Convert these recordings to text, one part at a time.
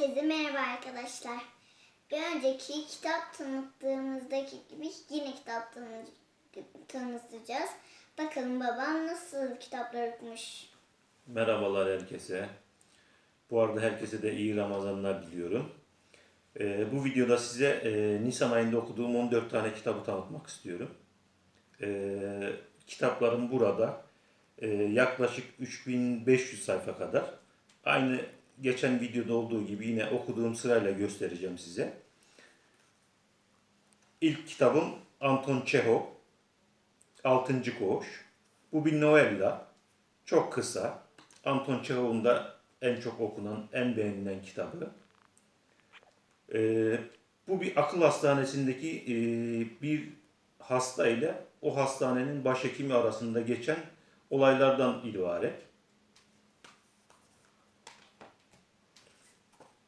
Herkese merhaba arkadaşlar. Bir önceki kitap tanıttığımızdaki gibi yine kitap tanı- tanıtacağız. Bakalım babam nasıl kitaplar okumuş. Merhabalar herkese. Bu arada herkese de iyi Ramazanlar diliyorum. Ee, bu videoda size e, Nisan ayında okuduğum 14 tane kitabı tanıtmak istiyorum. Ee, kitaplarım burada. Ee, yaklaşık 3500 sayfa kadar. Aynı geçen videoda olduğu gibi yine okuduğum sırayla göstereceğim size. İlk kitabım Anton Çehov, Altıncı Koğuş. Bu bir novella. Çok kısa. Anton Çehov'un da en çok okunan, en beğenilen kitabı. Ee, bu bir akıl hastanesindeki e, bir hasta ile o hastanenin başhekimi arasında geçen olaylardan ibaret.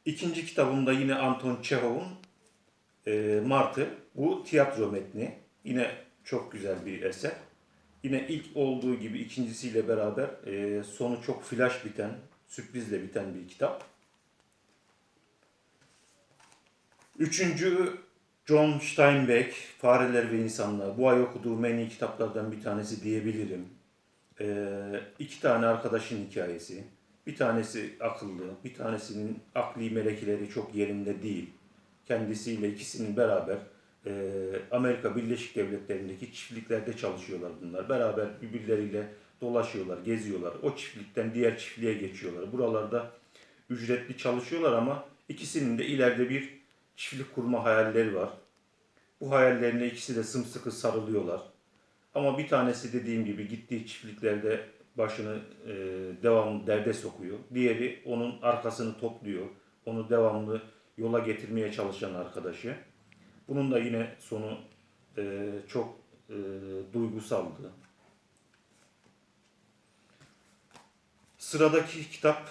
İkinci kitabımda yine Anton Çehov'un e, Martı. Bu tiyatro metni. Yine çok güzel bir eser. Yine ilk olduğu gibi ikincisiyle beraber e, sonu çok flash biten, sürprizle biten bir kitap. Üçüncü John Steinbeck, Fareler ve İnsanlar. Bu ay okuduğum en iyi kitaplardan bir tanesi diyebilirim. E, iki tane arkadaşın hikayesi. Bir tanesi akıllı, bir tanesinin akli melekeleri çok yerinde değil. Kendisiyle ikisinin beraber e, Amerika Birleşik Devletleri'ndeki çiftliklerde çalışıyorlar bunlar. Beraber birbirleriyle dolaşıyorlar, geziyorlar. O çiftlikten diğer çiftliğe geçiyorlar. Buralarda ücretli çalışıyorlar ama ikisinin de ileride bir çiftlik kurma hayalleri var. Bu hayallerine ikisi de sımsıkı sarılıyorlar. Ama bir tanesi dediğim gibi gittiği çiftliklerde başını e, devamlı derde sokuyor. Diğeri onun arkasını topluyor. Onu devamlı yola getirmeye çalışan arkadaşı. Bunun da yine sonu e, çok e, duygusaldı. Sıradaki kitap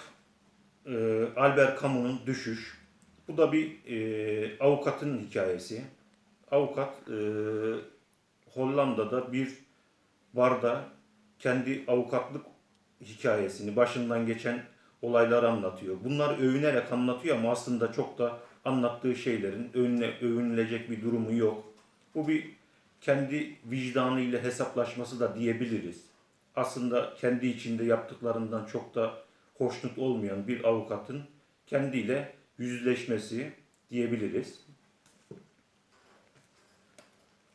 e, Albert Camus'un Düşüş. Bu da bir e, avukatın hikayesi. Avukat e, Hollanda'da bir barda kendi avukatlık hikayesini, başından geçen olayları anlatıyor. Bunlar övünerek anlatıyor ama aslında çok da anlattığı şeylerin övünle, övünülecek bir durumu yok. Bu bir kendi vicdanıyla hesaplaşması da diyebiliriz. Aslında kendi içinde yaptıklarından çok da hoşnut olmayan bir avukatın kendiyle yüzleşmesi diyebiliriz.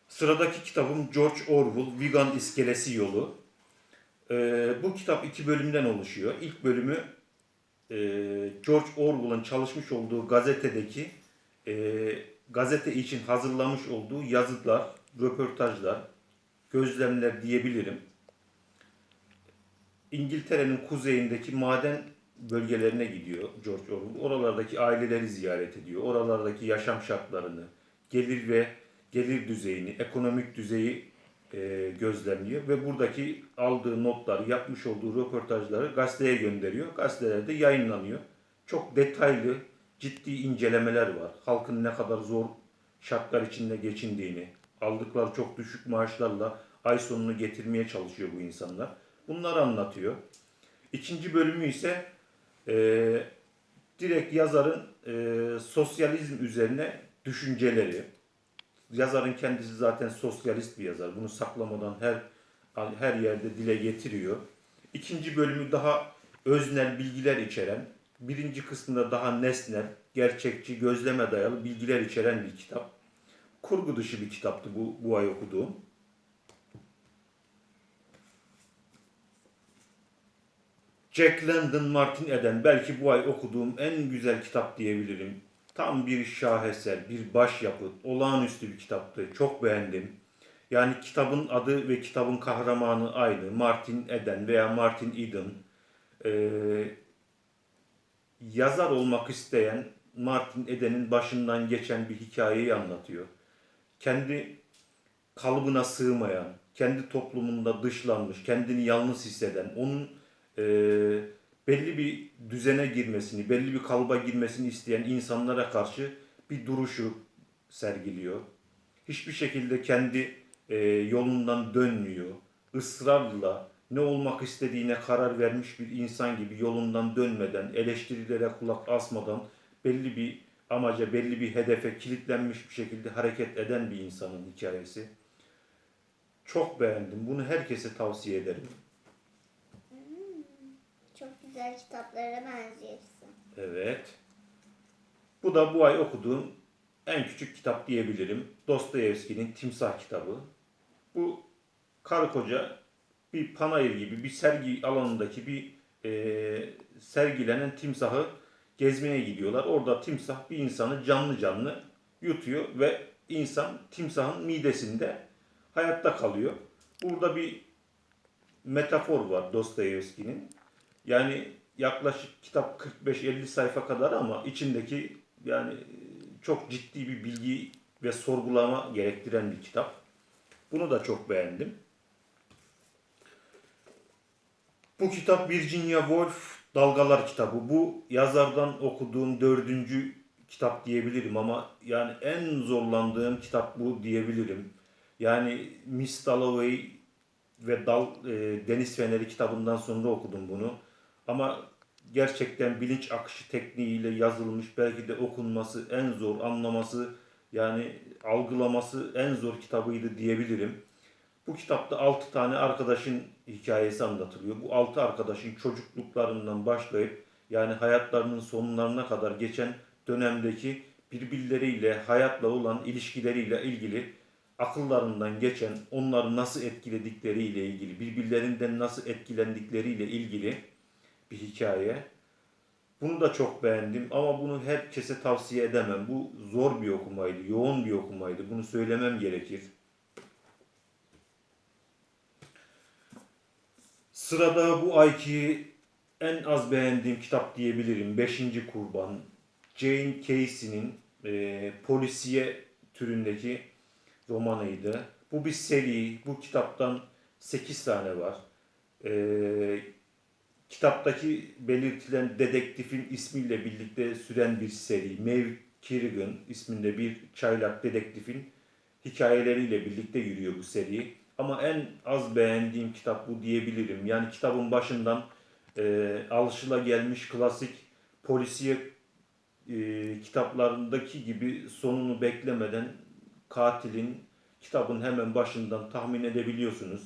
Sıradaki kitabım George Orwell, Vegan İskelesi Yolu. Ee, bu kitap iki bölümden oluşuyor. İlk bölümü e, George Orwell'ın çalışmış olduğu gazetedeki e, gazete için hazırlamış olduğu yazılar, röportajlar, gözlemler diyebilirim. İngiltere'nin kuzeyindeki maden bölgelerine gidiyor George Orwell. Oralardaki aileleri ziyaret ediyor. Oralardaki yaşam şartlarını, gelir ve gelir düzeyini, ekonomik düzeyi e, gözlemliyor ve buradaki aldığı notları, yapmış olduğu röportajları gazeteye gönderiyor. Gazetelerde yayınlanıyor. Çok detaylı, ciddi incelemeler var. Halkın ne kadar zor şartlar içinde geçindiğini, aldıkları çok düşük maaşlarla ay sonunu getirmeye çalışıyor bu insanlar. Bunları anlatıyor. İkinci bölümü ise e, direkt yazarın e, sosyalizm üzerine düşünceleri, yazarın kendisi zaten sosyalist bir yazar. Bunu saklamadan her her yerde dile getiriyor. İkinci bölümü daha öznel bilgiler içeren, birinci kısmında daha nesnel, gerçekçi, gözleme dayalı bilgiler içeren bir kitap. Kurgu dışı bir kitaptı bu, bu ay okuduğum. Jack London Martin Eden belki bu ay okuduğum en güzel kitap diyebilirim. Tam bir şaheser, bir başyapıt, olağanüstü bir kitaptı. Çok beğendim. Yani kitabın adı ve kitabın kahramanı aynı. Martin Eden veya Martin Eden. Ee, yazar olmak isteyen Martin Eden'in başından geçen bir hikayeyi anlatıyor. Kendi kalıbına sığmayan, kendi toplumunda dışlanmış, kendini yalnız hisseden, onun e, belli bir düzene girmesini, belli bir kalıba girmesini isteyen insanlara karşı bir duruşu sergiliyor. Hiçbir şekilde kendi e, yolundan dönmüyor. Israrla ne olmak istediğine karar vermiş bir insan gibi yolundan dönmeden, eleştirilere kulak asmadan belli bir amaca, belli bir hedefe kilitlenmiş bir şekilde hareket eden bir insanın hikayesi. Çok beğendim. Bunu herkese tavsiye ederim. Güzel kitaplara benziyorsun. Evet. Bu da bu ay okuduğum en küçük kitap diyebilirim. Dostoyevski'nin Timsah kitabı. Bu karı koca bir panayır gibi bir sergi alanındaki bir e, sergilenen timsahı gezmeye gidiyorlar. Orada timsah bir insanı canlı canlı yutuyor ve insan timsahın midesinde hayatta kalıyor. Burada bir metafor var Dostoyevski'nin. Yani yaklaşık kitap 45-50 sayfa kadar ama içindeki yani çok ciddi bir bilgi ve sorgulama gerektiren bir kitap. Bunu da çok beğendim. Bu kitap Virginia Woolf Dalgalar kitabı. Bu yazardan okuduğum dördüncü kitap diyebilirim ama yani en zorlandığım kitap bu diyebilirim. Yani Miss Dalloway ve Dal, e, Deniz Feneri kitabından sonra okudum bunu. Ama gerçekten bilinç akışı tekniğiyle yazılmış, belki de okunması en zor, anlaması yani algılaması en zor kitabıydı diyebilirim. Bu kitapta 6 tane arkadaşın hikayesi anlatılıyor. Bu 6 arkadaşın çocukluklarından başlayıp yani hayatlarının sonlarına kadar geçen dönemdeki birbirleriyle, hayatla olan ilişkileriyle ilgili akıllarından geçen, onları nasıl etkiledikleriyle ilgili, birbirlerinden nasıl etkilendikleriyle ilgili bir hikaye. Bunu da çok beğendim ama bunu herkese tavsiye edemem. Bu zor bir okumaydı, yoğun bir okumaydı. Bunu söylemem gerekir. Sırada bu ayki en az beğendiğim kitap diyebilirim. Beşinci Kurban. Jane Casey'nin e, polisiye türündeki romanıydı. Bu bir seri. Bu kitaptan 8 tane var. E, kitaptaki belirtilen dedektifin ismiyle birlikte süren bir seri. Maeve Kerrigan isminde bir çaylak dedektifin hikayeleriyle birlikte yürüyor bu seri. Ama en az beğendiğim kitap bu diyebilirim. Yani kitabın başından e, alışılagelmiş klasik polisiye e, kitaplarındaki gibi sonunu beklemeden katilin kitabın hemen başından tahmin edebiliyorsunuz.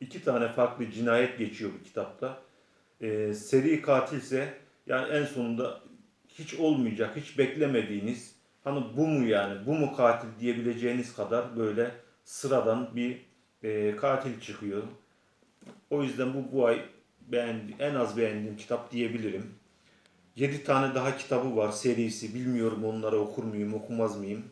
İki tane farklı cinayet geçiyor bu kitapta. E, seri katilse yani en sonunda hiç olmayacak, hiç beklemediğiniz hani bu mu yani, bu mu katil diyebileceğiniz kadar böyle sıradan bir e, katil çıkıyor. O yüzden bu bu ay beğendi, en az beğendiğim kitap diyebilirim. 7 tane daha kitabı var serisi. Bilmiyorum onları okur muyum, okumaz mıyım.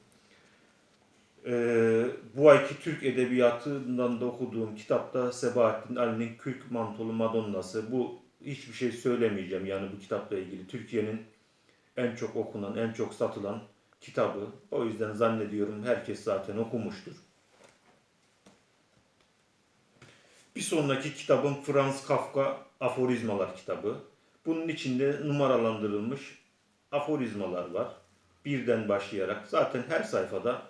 Ee, bu ayki Türk Edebiyatı'ndan da okuduğum kitapta Sebahattin Ali'nin Kürk Mantolu Madonnası. Bu hiçbir şey söylemeyeceğim yani bu kitapla ilgili. Türkiye'nin en çok okunan, en çok satılan kitabı. O yüzden zannediyorum herkes zaten okumuştur. Bir sonraki kitabım Franz Kafka Aforizmalar kitabı. Bunun içinde numaralandırılmış aforizmalar var. Birden başlayarak zaten her sayfada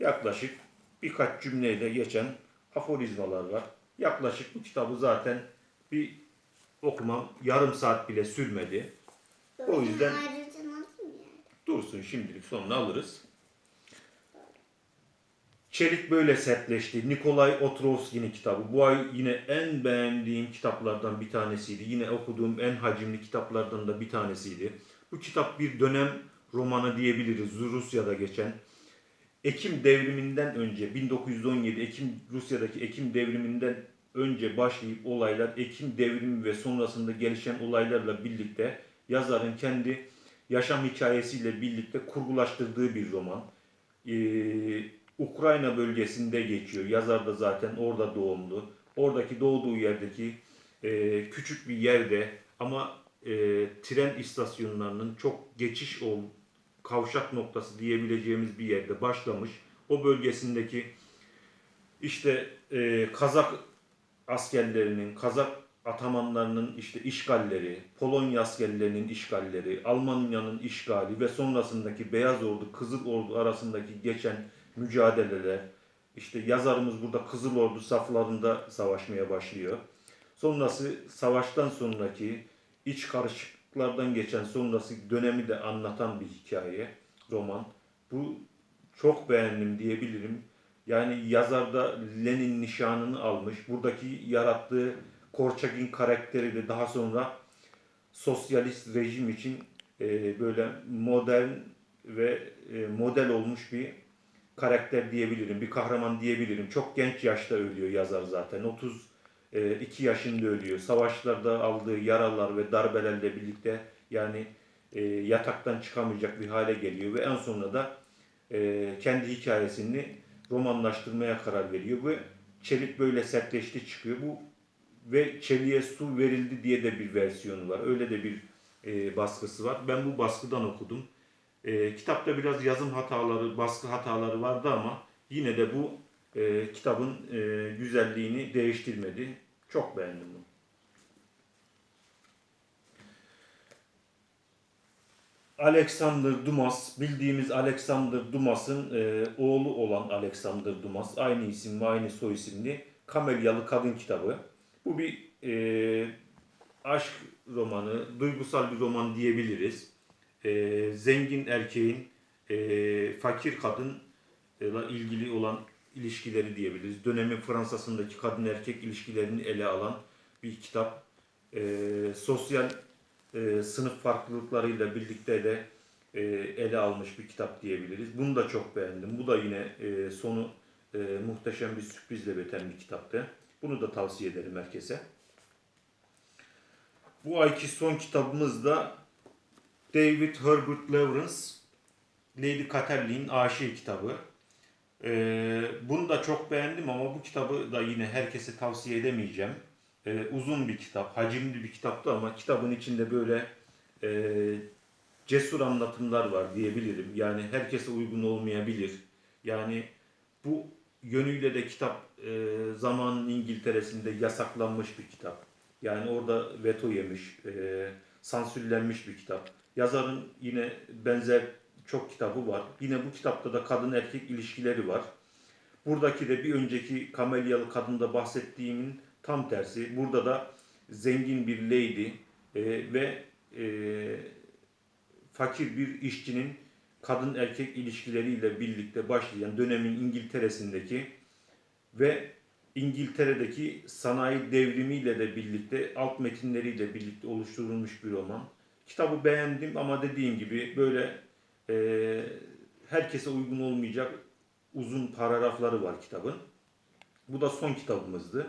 yaklaşık birkaç cümleyle geçen aforizmalar var. Yaklaşık bu kitabı zaten bir okumam yarım saat bile sürmedi. O yüzden-? Dursun şimdilik sonunu alırız. Çelik böyle sertleşti. Nikolay Otrovsky'nin kitabı. Bu ay yine en beğendiğim kitaplardan bir tanesiydi. Yine okuduğum en hacimli kitaplardan da bir tanesiydi. Bu kitap bir dönem romanı diyebiliriz. Rusya'da geçen. Ekim devriminden önce 1917 Ekim Rusya'daki Ekim devriminden önce başlayıp olaylar Ekim devrimi ve sonrasında gelişen olaylarla birlikte yazarın kendi yaşam hikayesiyle birlikte kurgulaştırdığı bir roman. Ee, Ukrayna bölgesinde geçiyor. Yazar da zaten orada doğumlu. Oradaki doğduğu yerdeki e, küçük bir yerde ama e, tren istasyonlarının çok geçiş ol kavşak noktası diyebileceğimiz bir yerde başlamış. O bölgesindeki işte e, Kazak askerlerinin, Kazak atamanlarının işte işgalleri, Polonya askerlerinin işgalleri, Almanya'nın işgali ve sonrasındaki Beyaz Ordu, Kızıl Ordu arasındaki geçen mücadeleler, işte yazarımız burada Kızıl Ordu saflarında savaşmaya başlıyor. Sonrası savaştan sonraki iç karışıklık zorluklardan geçen sonrası dönemi de anlatan bir hikaye, roman. Bu çok beğendim diyebilirim. Yani yazar da Lenin nişanını almış. Buradaki yarattığı Korçak'ın karakteri de daha sonra sosyalist rejim için e, böyle modern ve e, model olmuş bir karakter diyebilirim, bir kahraman diyebilirim. Çok genç yaşta ölüyor yazar zaten. 32 yaşında ölüyor. Savaşlarda aldığı yaralar ve darbelerle birlikte yani e, yataktan çıkamayacak bir hale geliyor ve en sonunda da e, kendi hikayesini romanlaştırmaya karar veriyor ve çelik böyle sertleşti çıkıyor. Bu ve çeliğe su verildi diye de bir versiyonu var. Öyle de bir e, baskısı var. Ben bu baskıdan okudum. E, kitapta biraz yazım hataları, baskı hataları vardı ama yine de bu e, kitabın e, güzelliğini değiştirmedi. Çok beğendim bunu. Alexander Dumas, bildiğimiz Alexander Dumas'ın e, oğlu olan Alexander Dumas, aynı isim ve aynı soy isimli Kamelyalı Kadın kitabı. Bu bir e, aşk romanı, duygusal bir roman diyebiliriz. E, zengin erkeğin e, fakir kadınla ilgili olan ilişkileri diyebiliriz. Dönemin Fransa'sındaki kadın erkek ilişkilerini ele alan bir kitap. E, sosyal e, sınıf farklılıklarıyla birlikte de e, ele almış bir kitap diyebiliriz. Bunu da çok beğendim. Bu da yine e, sonu e, muhteşem bir sürprizle biten bir kitaptı. Bunu da tavsiye ederim herkese. Bu ayki son kitabımız da David Herbert Lawrence Lady Catelyn'in Aşığı kitabı. Ee, bunu da çok beğendim ama bu kitabı da yine herkese tavsiye edemeyeceğim. Ee, uzun bir kitap, hacimli bir kitaptı ama kitabın içinde böyle e, cesur anlatımlar var diyebilirim. Yani herkese uygun olmayabilir. Yani bu yönüyle de kitap e, zamanın İngiltere'sinde yasaklanmış bir kitap. Yani orada veto yemiş, e, sansürlenmiş bir kitap. Yazarın yine benzer çok kitabı var. Yine bu kitapta da kadın erkek ilişkileri var. Buradaki de bir önceki kamelyalı kadında bahsettiğimin tam tersi. Burada da zengin bir lady e, ve e, fakir bir işçinin kadın erkek ilişkileriyle birlikte başlayan dönemin İngiltere'sindeki ve İngiltere'deki sanayi devrimiyle de birlikte alt metinleriyle birlikte oluşturulmuş bir roman. Kitabı beğendim ama dediğim gibi böyle e, herkese uygun olmayacak uzun paragrafları var kitabın. Bu da son kitabımızdı.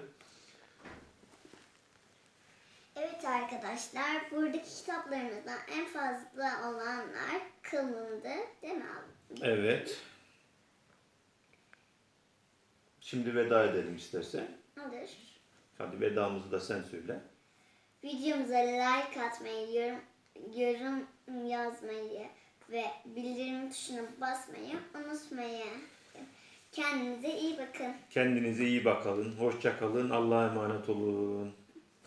Evet arkadaşlar, buradaki kitaplarımızdan en fazla olanlar kalındı. Değil mi abi? Evet. Şimdi veda edelim istersen. Olur. Hadi vedamızı da sen söyle. Videomuza like atmayı, yorum, yorum yazmayı ve bildirim tuşuna basmayı unutmayın. Kendinize iyi bakın. Kendinize iyi bakın. Hoşça kalın. Allah'a emanet olun.